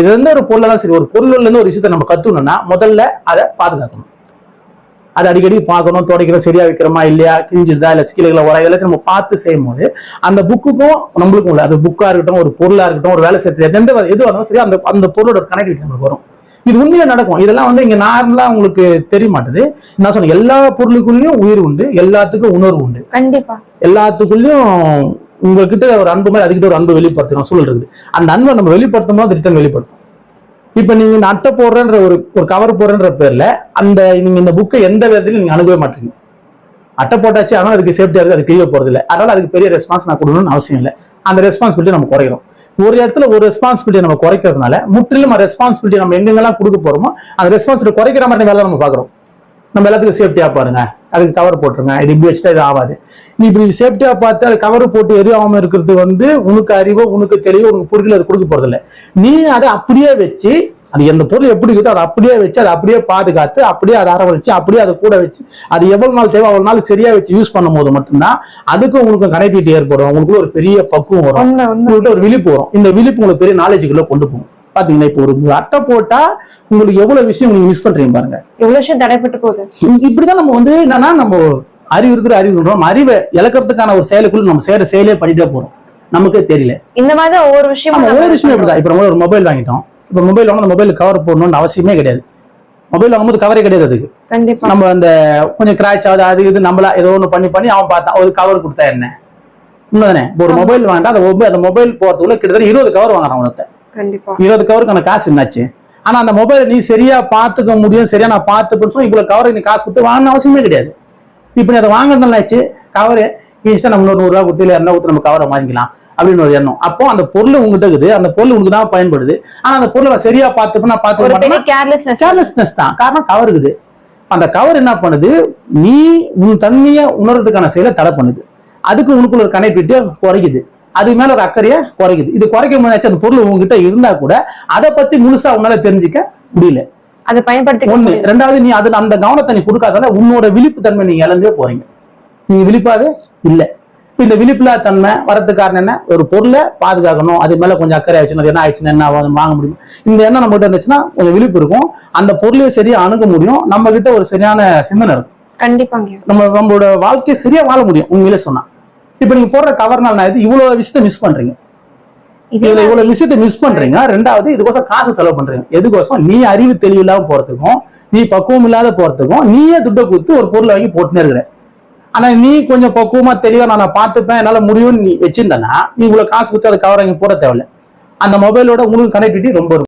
இது எந்த ஒரு பொருளா தான் சரி ஒரு பொருள்ல இருந்து ஒரு விஷயத்தை நம்ம கத்துக்கணும்னா முதல்ல அதை பாதுகாக்கணும். அதை அடிக்கடி பார்க்கணும் துடைக்கிறோம் சரியா வைக்கிறோமா இல்லையா கிழிஞ்சிருதா இல்ல ஸ்கில்களை உர எல்லாத்தையும் நம்ம பார்த்து செய்யும் போது அந்த புக்குக்கும் நம்மளுக்கும் இல்லை அது புக்கா இருக்கட்டும் ஒரு பொருளா இருக்கட்டும் ஒரு வேலை செய்யறது எந்த எது வந்தாலும் சரி அந்த அந்த பொருளோட கனெக்டிவிட்டி நம்மளுக்கு வரும். இது உண்மையில நடக்கும். இதெல்லாம் வந்து இங்க நார்மலா உங்களுக்கு தெரிய மாட்டுது நான் சொன்னேன் எல்லா பொருளுக்குள்ளயும் உயிர் உண்டு எல்லாத்துக்கும் உணர்வு உண்டு. கண்டிப்பா. எல்லாத்துக்குள்ளயும் உங்ககிட்ட ஒரு அன்பு மாதிரி அதுக்கிட்ட ஒரு அன்பு வெளிப்படுத்தணும் சூழல் இருக்குது அந்த அன்பை நம்ம வெளிப்படுத்தும் போது ரிட்டர்ன் வெளிப்படுத்தும் இப்போ நீங்க இந்த அட்டை போடுறன்ற ஒரு ஒரு கவர் போடுறன்ற பேர்ல அந்த நீங்க இந்த புக்கை எந்த விதத்திலும் நீங்க அணுகவே மாட்டீங்க. அட்டை போட்டாச்சு ஆனால் அதுக்கு சேஃப்டியாக இருக்குது அது கீழே போறது இல்லை அதனால அதுக்கு பெரிய ரெஸ்பான்ஸ் நான் கொடுக்கணும்னு அவசியம் இல்லை. அந்த ரெஸ்பான்சிபிலிட்டி நம்ம குறைக்கிறோம். ஒரு இடத்துல ஒரு ரெஸ்பான்சிபிலிட்டி நம்ம குறைக்கிறதுனால முற்றிலும் ரெஸ்பான்சிபிலிட்டி நம்ம எங்கெங்கெல்லாம் கொடுக்க போறோமோ அந்த ரெஸ்பான்சிபிலிட்டி குறைக்கிற மாதிரி வேலை நம்ம பாக்குறோம் நம்ம எல்லாத்துக்கும் சேஃப்டியாக பாருங்க. அதுக்கு கவர் போட்டுருங்க. இது இப்படி வச்சுட்டா இது ஆகாது. நீ இப்படி சேஃப்டியா பார்த்து அது கவர் போட்டு ஆகாம இருக்கிறது வந்து உனக்கு அறிவோ உனக்கு தெளிவோ உனக்கு புரிதல் அது கொடுக்க போறது இல்லை நீ அதை அப்படியே வச்சு அது எந்த பொருள் எப்படி இருக்குதோ அதை அப்படியே வச்சு அதை அப்படியே பாதுகாத்து அப்படியே அதை அரவணைச்சு அப்படியே அதை கூட வச்சு அது எவ்வளவு நாள் தேவை அவ்வளவு நாள் சரியா வச்சு யூஸ் பண்ணும்போது மட்டும்தான் அதுக்கும் உங்களுக்கு கனெக்டிவிட்டி ஏற்படும். உங்களுக்கு ஒரு பெரிய பக்குவம் வரும். உங்கள்கிட்ட ஒரு விழிப்பு வரும். இந்த விழிப்பு உங்களுக்கு பெரிய நாலேஜுக்குள்ள கொண்டு போகும். பாத்தீங்கன்னா இப்போ ஒரு அட்டை போட்டா உங்களுக்கு எவ்வளவு விஷயம் நீங்க மிஸ் பண்றீங்க பாருங்க. எவ்வளவு விஷயம் தடைப்பட்டு போகுது? இப்படிதான் நம்ம வந்து என்னன்னா நம்ம அறிவு இருக்கிற அறிவு அறிவை இழக்கிறதுக்கான ஒரு செயலுக்குள்ள நம்ம செய்யற செயலே பண்ணிட்டே போறோம். நமக்கே தெரியல. இந்த மாதிரி தான் ஒவ்வொரு ஒரே நம்ம விஷயம் இப்படிதான். இப்ப நம்ம ஒரு மொபைல் வாங்கிட்டோம். இப்ப மொபைல் வாங்க மொபைல் கவர் போடணும்னு அவசியமே கிடையாது. மொபைல் வாங்கும்போது கவரே கிடையாது அதுக்கு. கண்டிப்பா. நம்ம அந்த கொஞ்சம் கிராச் ஆகுது அது இது நம்மளா ஏதோ ஒண்ணு பண்ணி பண்ணி அவன் பார்த்தான் ஒரு கவர் கொடுத்தா என்ன? உண்மைதானே? இப்போ ஒரு. மொபைல் வாங்கிட்டா அந்த மொபைல் அந்த மொபைல் போறதுக்குள்ள கிட்டத்தட்ட இருபது கவர் வாங்குறான் ஒருத்தன். இருபது கவருக்கான காசு என்னாச்சு? ஆனா அந்த மொபைலை நீ சரியா பார்த்துக்க முடியும் சரியா நான் பார்த்து சொன்னா இவ்வளவு கவர் நீ காசு கொடுத்து வாங்கணும் அவசியமே கிடையாது. இப்போ நீ அதை வாங்குறதுனாச்சு கவரு ஈஸியா நம்ம நூறு ரூபா கொடுத்து இல்லை கொடுத்து நம்ம கவரை வாங்கிக்கலாம் அப்படின்னு ஒரு எண்ணம். அப்போ அந்த பொருள் உங்ககிட்ட இருக்குது. அந்த பொருள் உனக்கு தான் பயன்படுது. ஆனா அந்த பொருளை சரியா பார்த்துப்ப நான் கேர்லெஸ்னஸ் கேர்லெஸ்னஸ் தான். காரணம் கவர் இருக்குது. அந்த கவர் என்ன பண்ணுது? நீ உன் தன்மையை உணர்றதுக்கான செயலை தடை பண்ணுது. அதுக்கு உனக்குள்ள ஒரு கனெக்டிவிட்டியை குறைக்குது. அது மேல ஒரு அக்கறையை குறைக்குது. இது குறைக்கும் போது அந்த பொருள் உங்ககிட்ட இருந்தா கூட அதை பத்தி முழுசா உன்னால தெரிஞ்சுக்க முடியல. அதை பயன்படுத்தி ஒண்ணு. ரெண்டாவது நீ அதுல அந்த கவனத்தை நீ கொடுக்காதனால உன்னோட விழிப்பு தன்மை நீங்க இழந்தே போறீங்க. நீங்க விழிப்பாவே இல்ல. இந்த விழிப்புலா தன்மை வரதுக்கு காரணம் என்ன? ஒரு பொருளை பாதுகாக்கணும். அது மேல கொஞ்சம் அக்கறை ஆயிடுச்சுன்னா அது என்ன ஆயிடுச்சுன்னா என்ன வாங்க முடியும்? இந்த எண்ணம் நம்ம கிட்ட இருந்துச்சுன்னா கொஞ்சம் விழிப்பு இருக்கும். அந்த பொருளையும் சரியா அணுக முடியும். நம்ம கிட்ட ஒரு சரியான சிந்தனை இருக்கும். கண்டிப்பாங்க நம்ம நம்மளோட வாழ்க்கையை சரியா வாழ முடியும் உண்மையிலே சொன்னா. இப்ப நீங்க போடுற கவர்னால நான் இது இவ்வளவு விஷயத்த மிஸ் பண்றீங்க? இதே இதுல இவ்வளவு விஷயத்த மிஸ் பண்றீங்க. ரெண்டாவது இதுக்கோசம் காசு செலவு பண்றீங்க. எதுக்கோசம் நீ அறிவு தெளிவு இல்லாம போறதுக்கும் நீ பக்குவம் இல்லாத போறதுக்கும் நீயே துட்டை கொடுத்து ஒரு பொருளை வாங்கி போட்டுனே இருக்கிற. ஆனா நீ கொஞ்சம் பக்குவமா தெளிவா நான் பார்த்துப்பேன் என்னால முடியும்னு நீ வச்சிருந்தனா நீ இவ்வளவு காசு கொடுத்து அதை கவர் வாங்கி போட தேவையில்ல. அந்த மொபைலோட உங்களுக்கு கனெக்டிவிட்டி ரொம்ப இருக்கும்.